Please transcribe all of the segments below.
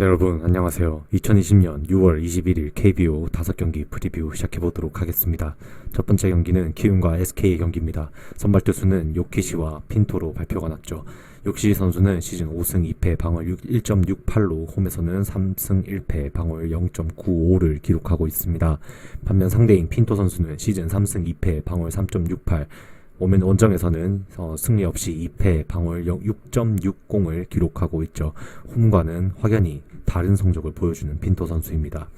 네, 여러분 안녕하세요. 2020년 6월 21일 KBO 5경기 프리뷰 시작해보도록 하겠습니다. 첫 번째 경기는 키움과 SK의 경기입니다. 선발 투수는 요키시와 핀토로 발표가 났죠. 요키시 선수는 시즌 5승 2패 방어 1.68로 홈에서는 3승 1패 방어율 0.95를 기록하고 있습니다. 반면 상대인 핀토 선수는 시즌 3승 2패 방어율 3.68 오면 원정에서는 어, 승리 없이 2패 방어율 6.60을 기록하고 있죠. 홈과는 확연히 다른 성적을 보여주는 핀토 선수입니다.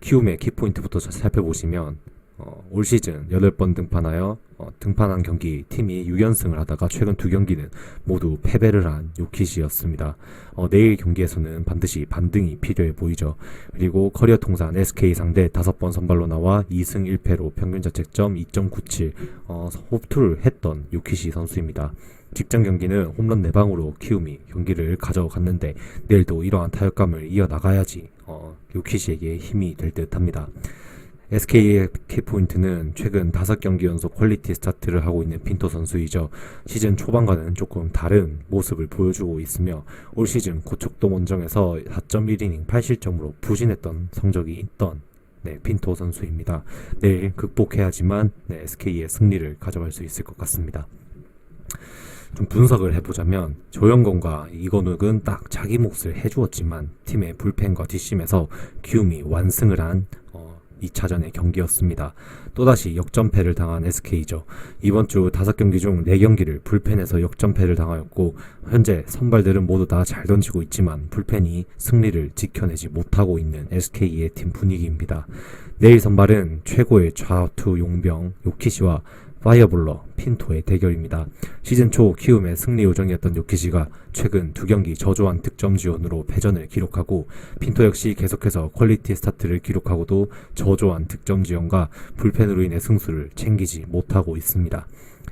키움의 키포인트부터 자- 살펴보시면 어, 올 시즌 8번 등판하여 어, 등판한 경기 팀이 6연승을 하다가 최근 두 경기는 모두 패배를 한 요키시였습니다. 어, 내일 경기에서는 반드시 반등이 필요해 보이죠. 그리고 커리어 통산 SK 상대 5번 선발로 나와 2승 1패로 평균 자책점 2.97 어, 호투를 했던 요키시 선수입니다. 직전 경기는 홈런 4방으로 키움이 경기를 가져갔는데 내일도 이러한 타격감을 이어나가야지 어, 요키시에게 힘이 될 듯합니다. SK의 키포인트는 최근 5경기 연속 퀄리티 스타트를 하고 있는 핀토 선수이죠. 시즌 초반과는 조금 다른 모습을 보여주고 있으며 올 시즌 고척돔 원정에서 4.1이닝 8실점으로 부진했던 성적이 있던 네, 핀토 선수입니다. 내일 극복해야지만 네, SK의 승리를 가져갈 수 있을 것 같습니다. 좀 분석을 해보자면 조영건과 이건욱은 딱 자기 몫을 해주었지만 팀의 불펜과 뒷심에서 키움이 완승을 한 어, 2차전의 경기였습니다. 또다시 역전패를 당한 SK죠. 이번 주 5경기 중 4경기를 불펜에서 역전패를 당하였고 현재 선발들은 모두 다 잘 던지고 있지만 불펜이 승리를 지켜내지 못하고 있는 SK의 팀 분위기입니다. 내일 선발은 최고의 좌투 용병 요키시와 파이어볼러 핀토의 대결입니다. 시즌 초 키움의 승리 요정이었던 요키시가 최근 두 경기 저조한 득점 지원으로 패전을 기록하고 핀토 역시 계속해서 퀄리티 스타트를 기록하고도 저조한 득점 지원과 불펜으로 인해 승수를 챙기지 못하고 있습니다.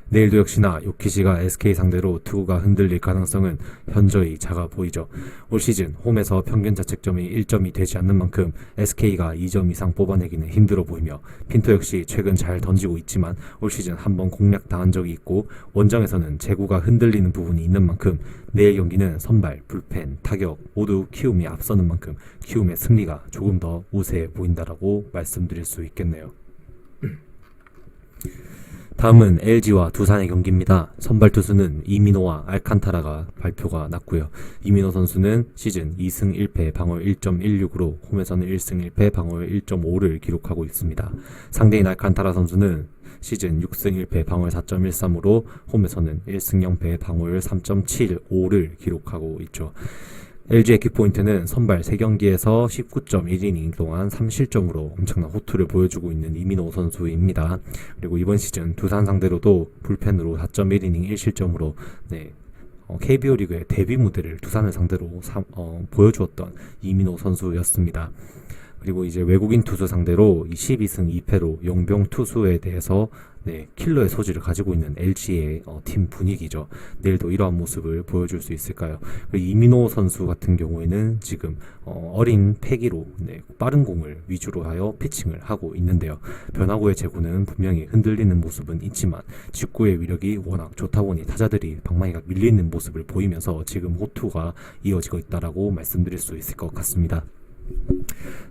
내일도 역시나 요키시가 SK 상대로 투구가 흔들릴 가능성은 현저히 작아 보이죠. 올 시즌 홈에서 평균 자책점이 1점이 되지 않는 만큼 SK가 2점 이상 뽑아내기는 힘들어 보이며 핀토 역시 최근 잘 던지고 있지만 올 시즌 한 번 공략 당한 적이 있고 원정에서는 제구가 흔들리는 부분이 있는 만큼 내일 경기는 선발, 불펜, 타격 모두 키움이 앞서는 만큼 키움의 승리가 조금 더 우세해 보인다라고 말씀드릴 수 있겠네요. 다음은 LG와 두산의 경기입니다. 선발 투수는 이민호와 알칸타라가 발표가 났고요. 이민호 선수는 시즌 2승 1패 방어율 1.16으로 홈에서는 1승 1패 방어율 1.5를 기록하고 있습니다. 상대인 알칸타라 선수는 시즌 6승 1패 방어율 4.13으로 홈에서는 1승 0패 방어율 3.75를 기록하고 있죠. LG의 키포인트는 선발 3경기에서 19.1이닝 동안 3실점으로 엄청난 호투를 보여주고 있는 이민호 선수입니다. 그리고 이번 시즌 두산 상대로도 불펜으로 4.1이닝 1실점으로 네, 어, KBO 리그의 데뷔 무대를 두산을 상대로 사- 어, 보여주었던 이민호 선수였습니다. 그리고 이제 외국인 투수 상대로 이 12승 2패로 용병 투수에 대해서 네, 킬러의 소질을 가지고 있는 LG의 어, 팀 분위기죠. 내일도 이러한 모습을 보여줄 수 있을까요? 그리고 이민호 선수 같은 경우에는 지금 어, 어린 패기로 네, 빠른 공을 위주로 하여 피칭을 하고 있는데요. 변화구의 제구는 분명히 흔들리는 모습은 있지만 직구의 위력이 워낙 좋다 보니 타자들이 방망이가 밀리는 모습을 보이면서 지금 호투가 이어지고 있다라고 말씀드릴 수 있을 것 같습니다.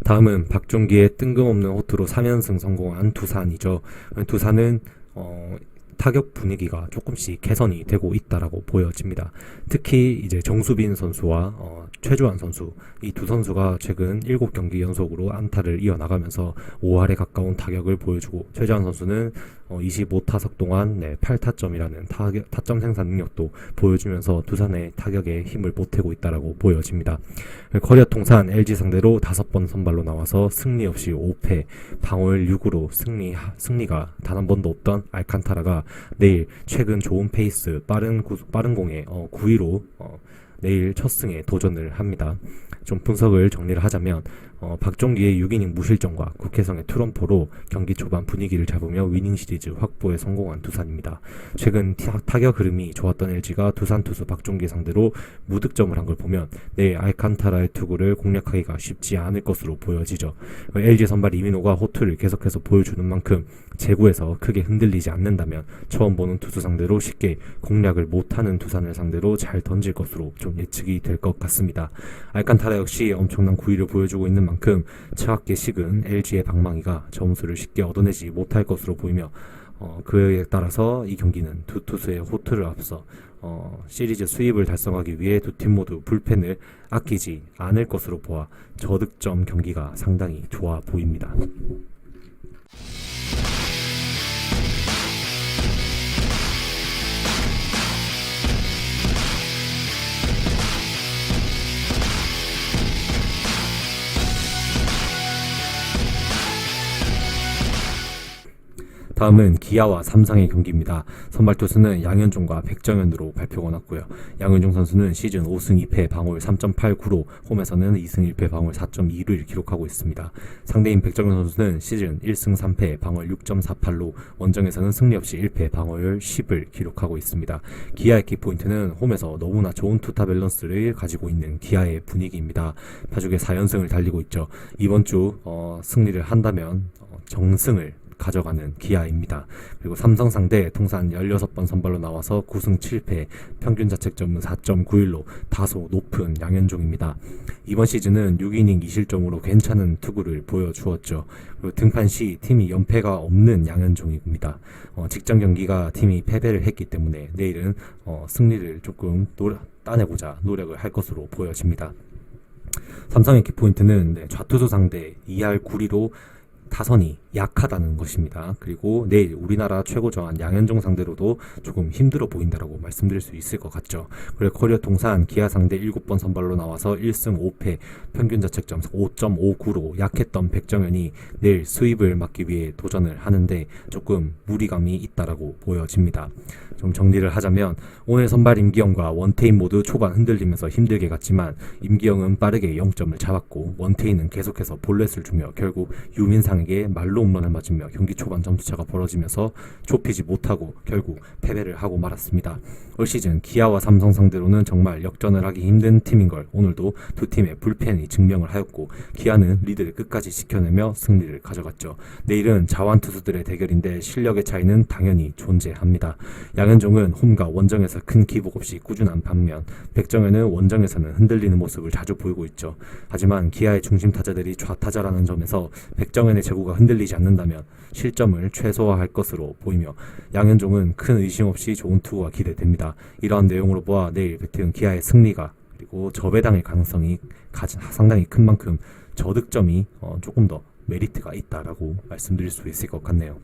다음은 박종기의 뜬금없는 호투로 3연승 성공한 두산이죠. 두산은 어, 타격 분위기가 조금씩 개선이 되고 있다라고 보여집니다. 특히 이제 정수빈 선수와 어, 최주환 선수 이 두 선수가 최근 7경기 연속으로 안타를 이어나가면서 5할에 가까운 타격을 보여주고 최주환 선수는 어, 25타석 동안 네, 8타점이라는 타격, 타점 생산 능력도 보여주면서 두산의 타격에 힘을 보태고 있다라고 보여집니다. 커리어 통산 LG 상대로 5번 선발로 나와서 승리 없이 5패 방어율 6으로 승리 승리가 단 한 번도 없던 알칸타라가 내일 최근 좋은 페이스 빠른 구, 빠른 공에 어, 9위로 어, 내일 첫 승에 도전을 합니다. 좀 분석을 정리를 하자면 어, 박종기의 6이닝 무실점과 국회성의 투런포로 경기 초반 분위기를 잡으며 위닝 시리즈 확보에 성공한 두산입니다. 최근 타, 타격 흐름이 좋았던 LG가 두산 투수 박종기 상대로 무득점을 한 걸 보면 내일 알칸타라의 투구를 공략하기가 쉽지 않을 것으로 보여지죠. LG 선발 이민호가 호투를 계속해서 보여주는 만큼 제구에서 크게 흔들리지 않는다면 처음 보는 투수 상대로 쉽게 공략을 못하는 두산을 상대로 잘 던질 것으로 좀 예측이 될 것 같습니다. 알칸타라 역시 엄청난 구위를 보여주고 있는 만큼 차갑게 식은 LG의 방망이가 점수를 쉽게 얻어내지 못할 것으로 보이며 어, 그에 따라서 이 경기는 두 투수의 호투를 앞서 어, 시리즈 수입을 달성하기 위해 두 팀 모두 불펜을 아끼지 않을 것으로 보아 저득점 경기가 상당히 좋아 보입니다. 다음은 기아와 삼성의 경기입니다. 선발 투수는 양현종과 백정현으로 발표가 났고요. 양현종 선수는 시즌 5승 2패 방어율 3.89로 홈에서는 2승 1패 방어율 4.2를 기록하고 있습니다. 상대인 백정현 선수는 시즌 1승 3패 방어율 6.48로 원정에서는 승리 없이 1패 방어율 10을 기록하고 있습니다. 기아의 키포인트는 홈에서 너무나 좋은 투타 밸런스를 가지고 있는 기아의 분위기입니다. 파죽의 4연승을 달리고 있죠. 이번 주 어, 승리를 한다면 어, 정승을 가져가는 기아입니다. 그리고 삼성 상대 통산 16번 선발로 나와서 9승 7패, 평균 자책점은 4.91로 다소 높은 양현종입니다. 이번 시즌은 6이닝 2실점으로 괜찮은 투구를 보여주었죠. 그리고 등판 시 팀이 연패가 없는 양현종입니다. 어, 직전 경기가 팀이 패배를 했기 때문에 내일은 어, 승리를 조금 노, 따내고자 노력을 할 것으로 보여집니다. 삼성의 키포인트는 네, 좌투수 상대 2할 9리로 타선이 약하다는 것입니다. 그리고 내일 우리나라 최고 정한 양현종 상대로도 조금 힘들어 보인다라고 말씀드릴 수 있을 것 같죠. 그리고 커리어 통산 기아 상대 7번 선발로 나와서 1승 5패 평균 자책점 5.59로 약했던 백정현이 내일 수입을 막기 위해 도전을 하는데 조금 무리감이 있다라고 보여집니다. 좀 정리를 하자면 오늘 선발 임기영과 원태인 모두 초반 흔들리면서 힘들게 갔지만 임기영은 빠르게 0점을 잡았고 원태인은 계속해서 볼넷을 주며 결국 유민상 에게 말로 홈런을 맞으며 경기 초반 점수차가 벌어지면서 좁히지 못하고 결국 패배를 하고 말았습니다. 올 시즌 기아와 삼성 상대로는 정말 역전을 하기 힘든 팀인 걸 오늘도 두 팀의 불펜이 증명을 하였고 기아는 리드를 끝까지 지켜내며 승리를 가져갔죠. 내일은 자완 투수들의 대결인데 실력의 차이는 당연히 존재합니다. 양현종은 홈과 원정에서 큰 기복 없이 꾸준한 반면 백정현은 원정에서는 흔들리는 모습을 자주 보이고 있죠. 하지만 기아의 중심 타자들이 좌타자라는 점에서 백정현의 제구가 흔들리지 않는다면 실점을 최소화할 것으로 보이며 양현종은 큰 의심 없이 좋은 투구가 기대됩니다. 이러한 내용으로 보아 내일 배트은 기아의 승리가 그리고 저배당의 가능성이 상당히 큰 만큼 저득점이 어, 조금 더 메리트가 있다라고 말씀드릴 수 있을 것 같네요.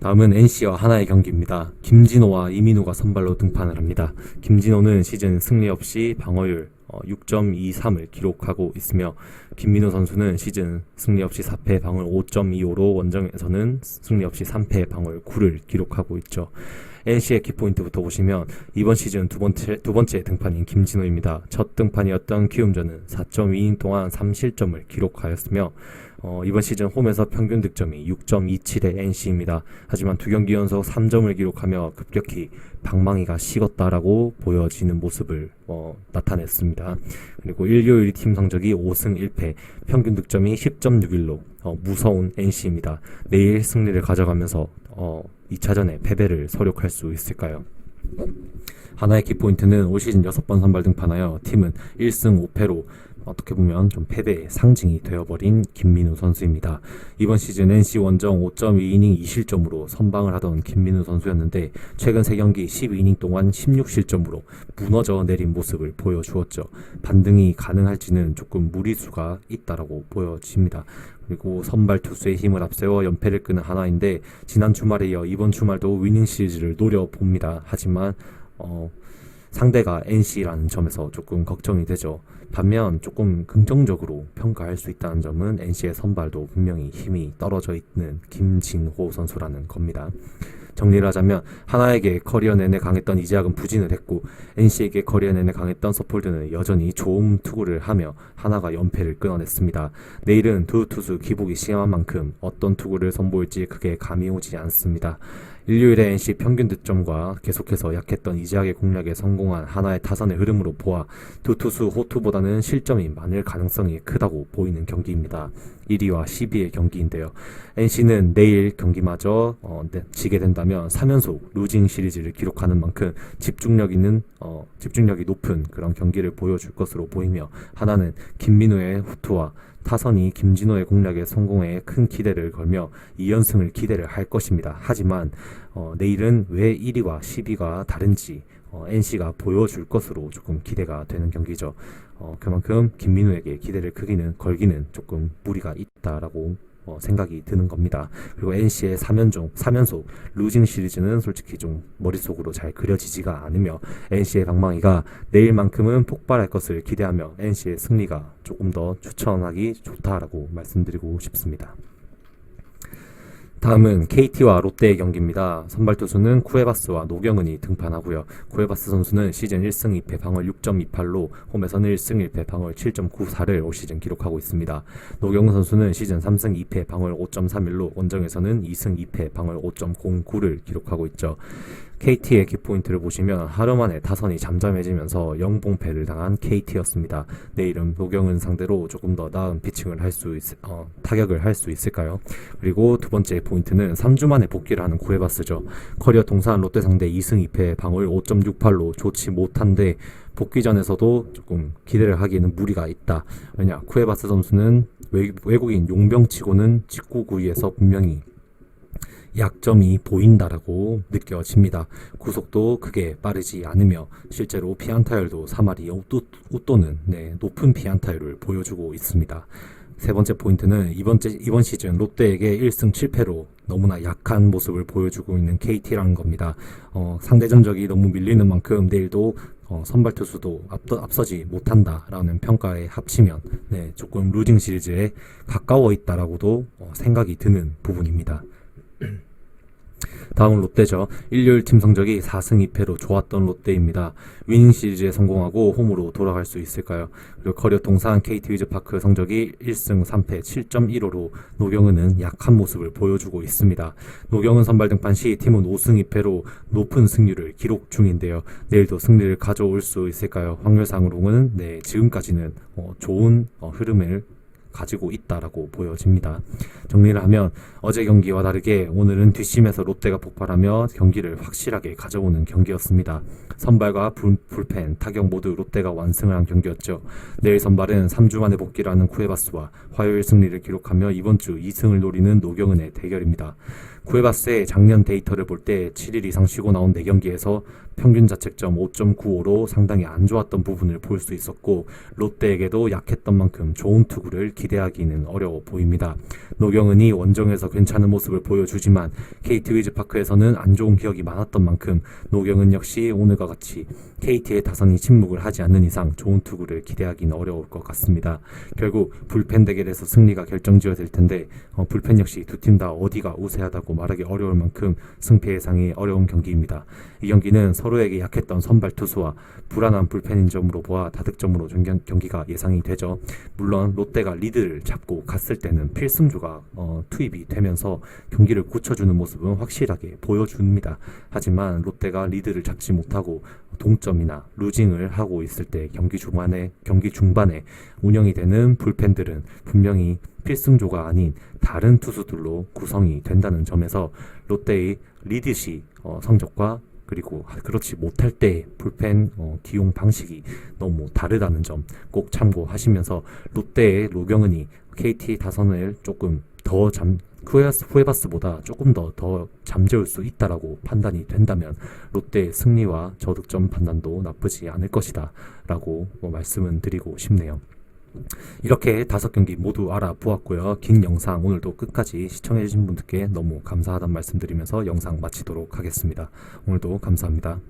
다음은 NC와 하나의 경기입니다. 김진호와 이민호가 선발로 등판을 합니다. 김진호는 시즌 승리 없이 방어율 6.23을 기록하고 있으며 김민호 선수는 시즌 승리 없이 4패 방어율 5.25로 원정에서는 승리 없이 3패 방어율 9를 기록하고 있죠. NC의 키포인트부터 보시면 이번 시즌 두 번째 두 번째 등판인 김진호입니다. 첫 등판이었던 키움전은 4.2인 동안 3실점을 기록하였으며 어, 이번 시즌 홈에서 평균 득점이 6.27의 NC입니다. 하지만 두 경기 연속 3점을 기록하며 급격히 방망이가 식었다라고 보여지는 모습을 어, 나타냈습니다. 그리고 일요일 팀 성적이 5승 1패, 평균 득점이 10.61로 어, 무서운 NC입니다. 내일 승리를 가져가면서 어, 2차전에 패배를 서력할 수 있을까요? 하나의 키포인트는 올 시즌 6번 선발 등판하여 팀은 1승 5패로 어떻게 보면 좀 패배의 상징이 되어버린 김민우 선수입니다. 이번 시즌 NC 원정 5.2이닝 2실점으로 선방을 하던 김민우 선수였는데 최근 3경기 12이닝 동안 16실점으로 무너져 내린 모습을 보여주었죠. 반등이 가능할지는 조금 무리수가 있다라고 보여집니다. 그리고 선발 투수의 힘을 앞세워 연패를 끄는 하나인데 지난 주말에 이어 이번 주말도 위닝 시리즈를 노려봅니다. 하지만 어, 상대가 NC라는 점에서 조금 걱정이 되죠. 반면 조금 긍정적으로 평가할 수 있다는 점은 NC의 선발도 분명히 힘이 떨어져 있는 김진호 선수라는 겁니다. 정리를 하자면 하나에게 커리어 내내 강했던 이재학은 부진을 했고 NC에게 커리어 내내 강했던 서폴드는 여전히 좋은 투구를 하며 하나가 연패를 끊어냈습니다. 내일은 두 투수 기복이 심한 만큼 어떤 투구를 선보일지 크게 감이 오지 않습니다. 일요일의 NC 평균 득점과 계속해서 약했던 이재학의 공략에 성공한 하나의 타선의 흐름으로 보아 두 투수 호투보다는 실점이 많을 가능성이 크다고 보이는 경기입니다. 1위와 12위의 경기인데요. NC는 내일 경기마저 어, 네, 지게 된다면 3연속 루징 시리즈를 기록하는 만큼 집중력 있는 어, 집중력이 높은 그런 경기를 보여줄 것으로 보이며 하나는 김민우의 후투와 타선이 김진호의 공략에 성공에 큰 기대를 걸며 2연승을 기대를 할 것입니다. 하지만 어, 내일은 왜 1위와 10위가 다른지 어, NC가 보여줄 것으로 조금 기대가 되는 경기죠. 어, 그만큼 김민우에게 기대를 크기는 걸기는 조금 무리가 있다라고 어, 생각이 드는 겁니다. 그리고 NC의 3연종, 3연속 루징 시리즈는 솔직히 좀 머릿속으로 잘 그려지지가 않으며 NC의 방망이가 내일만큼은 폭발할 것을 기대하며 NC의 승리가 조금 더 추천하기 좋다라고 말씀드리고 싶습니다. 다음은 KT와 롯데의 경기입니다. 선발 투수는 쿠에바스와 노경은이 등판하고요. 쿠에바스 선수는 시즌 1승 2패 방어 6.28로 홈에서는 1승 1패 방어 7.94를 올 시즌 기록하고 있습니다. 노경은 선수는 시즌 3승 2패 방어 5.31로 원정에서는 2승 2패 방어 5.09를 기록하고 있죠. KT의 키포인트를 보시면 하루 만에 타선이 잠잠해지면서 영봉패를 당한 KT였습니다. 내일은 노경은 상대로 조금 더 나은 피칭을 할 수 있, 어, 타격을 할 수 있을까요? 그리고 두 번째 포인트는 3주 만에 복귀를 하는 구에바스죠. 커리어 통산 롯데 상대 2승 2패 방어율 5.68로 좋지 못한데 복귀전에서도 조금 기대를 하기에는 무리가 있다. 왜냐, 쿠에바스 선수는 외, 외국인 용병치고는 직구 구위에서 분명히 약점이 보인다라고 느껴집니다. 구속도 크게 빠르지 않으며 실제로 피안타율도 3할이 웃도 는 네, 높은 피안타율을 보여주고 있습니다. 세 번째 포인트는 이번, 이번 시즌 롯데에게 1승 7패로 너무나 약한 모습을 보여주고 있는 KT라는 겁니다. 어, 상대 전적이 너무 밀리는 만큼 내일도 어, 선발 투수도 앞서, 앞서지 못한다라는 평가에 합치면 네, 조금 루징 시리즈에 가까워 있다라고도 어, 생각이 드는 부분입니다. 다음은 롯데죠. 일요일 팀 성적이 4승 2패로 좋았던 롯데입니다. 위닝 시리즈에 성공하고 홈으로 돌아갈 수 있을까요? 그리고 커리어 통산 KT 위즈파크 성적이 1승 3패 7.15로 노경은은 약한 모습을 보여주고 있습니다. 노경은 선발 등판 시 팀은 5승 2패로 높은 승률을 기록 중인데요. 내일도 승리를 가져올 수 있을까요? 확률상으로는 네, 지금까지는 어, 좋은 어, 흐름을 가지고 있다라고 보여집니다. 정리를 하면 어제 경기와 다르게 오늘은 뒷심에서 롯데가 폭발하며 경기를 확실하게 가져오는 경기였습니다. 선발과 불, 불펜, 타격 모두 롯데가 완승을 한 경기였죠. 내일 선발은 3주 만에 복귀를 하는 쿠에바스와 화요일 승리를 기록하며 이번 주 2승을 노리는 노경은의 대결입니다. 구에바스의 작년 데이터를 볼 때 7일 이상 쉬고 나온 4경기에서 평균 자책점 5.95로 상당히 안 좋았던 부분을 볼 수 있었고 롯데에게도 약했던 만큼 좋은 투구를 기대하기는 어려워 보입니다. 노경은이 원정에서 괜찮은 모습을 보여주지만 KT 위즈파크에서는 안 좋은 기억이 많았던 만큼 노경은 역시 오늘과 같이 KT의 타선이 침묵을 하지 않는 이상 좋은 투구를 기대하기는 어려울 것 같습니다. 결국 불펜 대결에서 승리가 결정지어야 될 텐데 어, 불펜 역시 두 팀 다 어디가 우세하다고 말하기 어려울 만큼 승패 예상이 어려운 경기입니다. 이 경기는 서로에게 약했던 선발 투수와 불안한 불펜인 점으로 보아 다득점으로 경기가 예상이 되죠. 물론 롯데가 리드를 잡고 갔을 때는 필승주가 어, 투입이 되면서 경기를 굳혀주는 모습은 확실하게 보여줍니다. 하지만 롯데가 리드를 잡지 못하고 동점이나 루징을 하고 있을 때 경기 중반에 경기 중반에 운영이 되는 불펜들은 분명히 필승조가 아닌 다른 투수들로 구성이 된다는 점에서 롯데의 리드시 어, 성적과 그리고 그렇지 못할 때 불펜 어, 기용 방식이 너무 다르다는 점 꼭 참고하시면서 롯데의 로경은이 KT 다선을 조금 더 잠, 후에바스, 후에바스보다 조금 더, 더 잠재울 수 있다라고 판단이 된다면 롯데의 승리와 저득점 판단도 나쁘지 않을 것이다 라고 뭐 말씀은 드리고 싶네요. 이렇게 다섯 경기 모두 알아보았고요. 긴 영상 오늘도 끝까지 시청해주신 분들께 너무 감사하단 말씀드리면서 영상 마치도록 하겠습니다. 오늘도 감사합니다.